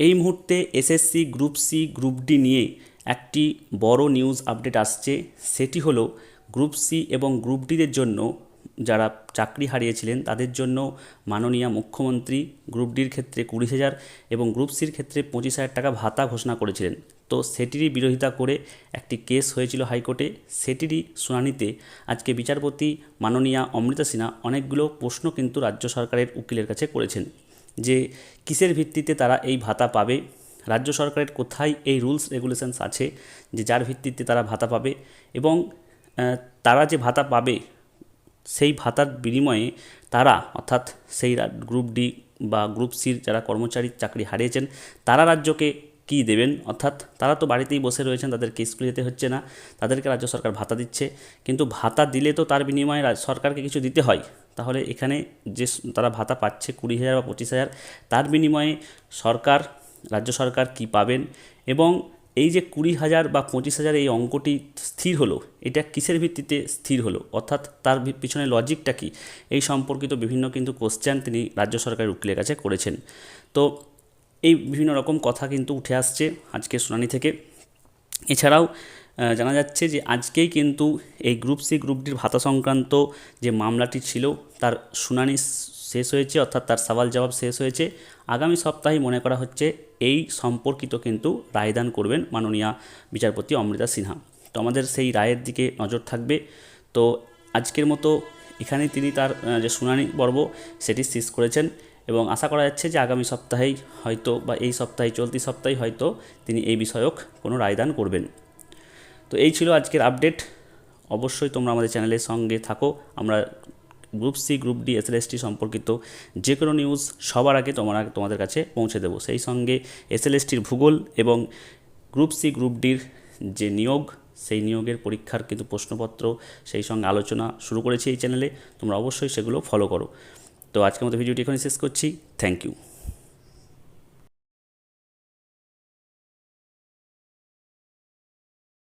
এই মুহূর্তে SSC group C group D নিয়ে একটি বড় নিউজ আপডেট আসছে। সেটি হলো গ্রুপ সি এবং গ্রুপ ডিদের জন্য যারা চাকরি হারিয়েছিলেন, তাদের জন্য মাননীয় মুখ্যমন্ত্রী গ্রুপ ডির ক্ষেত্রে কুড়ি হাজার এবং গ্রুপ সির ক্ষেত্রে পঁচিশ হাজার টাকা ভাতা ঘোষণা করেছিলেন। তো সেটিরই বিরোধিতা করে একটি কেস হয়েছিল হাইকোর্টে। সেটিরই শুনানিতে আজকে বিচারপতি মাননীয়া অমৃতা সিনহা অনেকগুলো প্রশ্ন কিন্তু রাজ্য সরকারের উকিলের কাছে করেছেন। যে কিসের ভিত্তিতে তারা এই ভাতা পাবে? রাজ্য সরকারের কোথায় এই রুলস, রেগুলেশনস আছে যে যার ভিত্তিতে তারা ভাতা পাবে? এবং তারা যে ভাতা পাবে, সেই ভাতার বিনিময়ে তারা, অর্থাৎ সেই গ্রুপ ডি বা গ্রুপ সির যারা কর্মচারী চাকরি হারিয়েছেন, তারা রাজ্যকে কী দেবেন? অর্থাৎ তারা তো বাড়িতেই বসে রয়েছেন তাদেরকে স্কুলে যেতে হচ্ছে না, তাদেরকে রাজ্য সরকার ভাতা দিচ্ছে। কিন্তু ভাতা দিলে তো তার বিনিময়ে সরকারকে কিছু দিতে হয়। তাহলে এখানে যে তারা ভাতা পাচ্ছে কুড়ি হাজার বা পঁচিশ হাজার, তার বিনিময়ে সরকার, রাজ্য সরকার কি পাবেন? এবং এই যে কুড়ি হাজার বা পঁচিশ হাজার এই অঙ্কটি স্থির হলো, এটা কিসের ভিত্তিতে স্থির হলো? অর্থাৎ তার পিছনে লজিকটা কি? এই সম্পর্কিত বিভিন্ন কিন্তু কোশ্চেন তিনি রাজ্য সরকারের উকিলের কাছে করেছেন। তো এই বিভিন্ন রকম কথা কিন্তু উঠে আসছে আজকে শুনানি থেকে। এছাড়াও জানা যাচ্ছে যে আজকেই কিন্তু এই গ্রুপ সি, গ্রুপ ডির ভাতা সংক্রান্ত যে মামলাটি ছিল, তার শুনানি শেষ হয়েছে, অর্থাৎ তার সওয়াল জবাব শেষ হয়েছে। আগামী সপ্তাহে মনে করা হচ্ছে এই সম্পর্কিত কিন্তু রায়দান করবেন মাননীয় বিচারপতি অমৃতা সিনহা। তো আমাদের সেই রায়ের দিকে নজর থাকবে। তো আজকের মতো এখানে তিনি তার যে শুনানি পর্ব, সেটি শেষ করেছেন এবং আশা করা যাচ্ছে যে আগামী সপ্তাহেই হয়তো বা এই সপ্তাহে, চলতি সপ্তাহে হয়তো তিনি এই বিষয়ক কোনো রায়দান করবেন। তো এই ছিল আজকের আপডেট অবশ্যই তোমরা আমাদের চ্যানেলের সঙ্গে থাকো। আমরা group C group D SLST সম্পর্কিত যে কোনো নিউজ সবার আগে তোমরা তোমাদের কাছে পৌঁছে দেবো। সেই সঙ্গে এসএলএসটির ভূগোল এবং গ্রুপ সি গ্রুপ ডির যে নিয়োগ, সেই নিয়োগের পরীক্ষার কিন্তু প্রশ্নপত্র, সেই সঙ্গে আলোচনা শুরু করেছি এই চ্যানেলে তোমরা অবশ্যই সেগুলো ফলো করো। তো আজকের মতো ভিডিওটি এখানে শেষ করছি। Thank you